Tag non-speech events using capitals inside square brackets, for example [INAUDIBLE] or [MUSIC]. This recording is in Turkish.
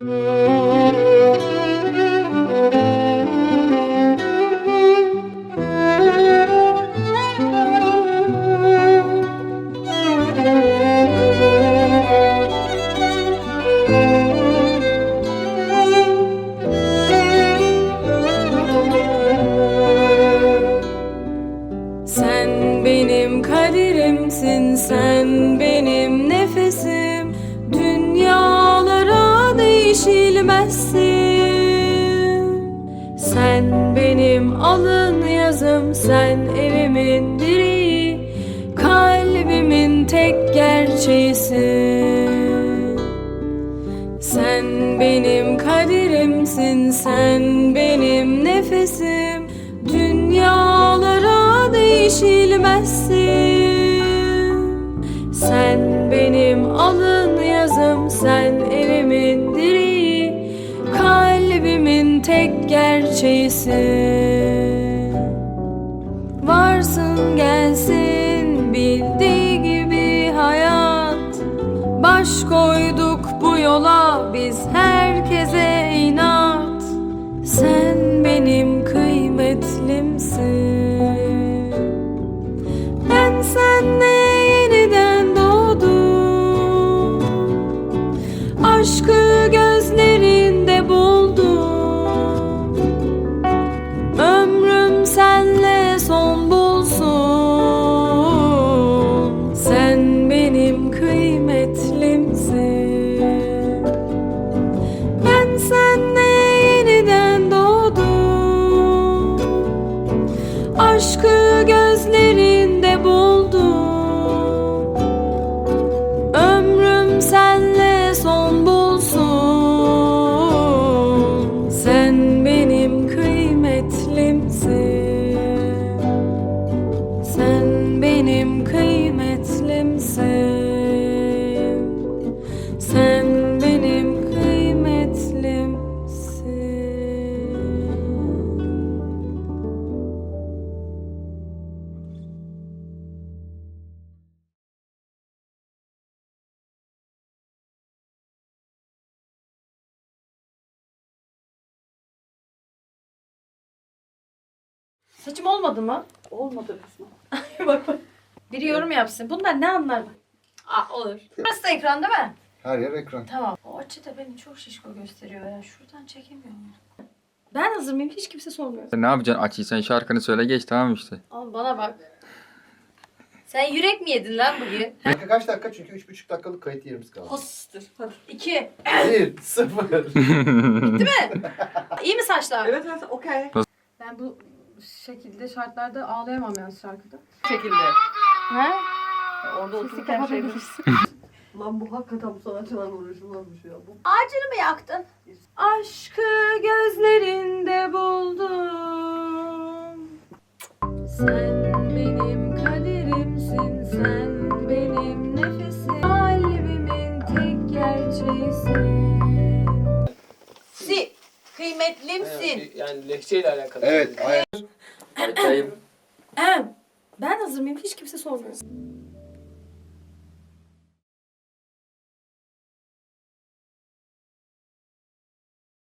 Sen benim kaderimsin, sen değişilmezsin. Sen benim alın yazım, sen evimin direği. Kalbimin tek gerçeğisin. Sen benim kaderimsin, sen benim nefesim. Dünyalara değişilmezsin. Sen gerçeğisin. Varsın gelsin bildiği gibi hayat Baş koyduk bu yola biz herkese inat Aşkı gözlerinde buldum. Ömrüm senle son bulsun. Sen benim kıymetlimsin. Sen benim kıymetlimsin Saçım olmadı mı? Olmadı resmen. [LAUGHS] bak bak. Biri yorum yapsın. Bunlar ne anlar bak. Aa olur. Burası da ekran değil mi? Her yer ekran. Tamam. O açı da beni çok şişko gösteriyor ya. Şuradan çekemiyorum. Ben hazır mıyım? Hiç kimse sormuyor. Sen ne yapacaksın açıysan şarkını söyle geç tamam işte. Ama bana bak. Sen yürek mi yedin lan bugün? [LAUGHS] Dakika kaç dakika? Çünkü 3,5 dakikalık kayıt yerimiz kaldı. Hostır. Hadi. İki. 1, 0. İyi mi saçlar? Evet evet okey. Ben bu şekilde şartlarda ağlayamam yani şarkıda. Şekilde. He? Orada otururken şey [LAUGHS] Lan bu hakikaten bu sanatçılarla uğraşılmazmış ya. Bu Ağacını mı yaktın? Aşkı gözlerinde buldum. Sen kıymetlimsin. Yani lehçeyle alakalı. evet. Em, ben hazır mıyım? Hiç kimse sormuyor.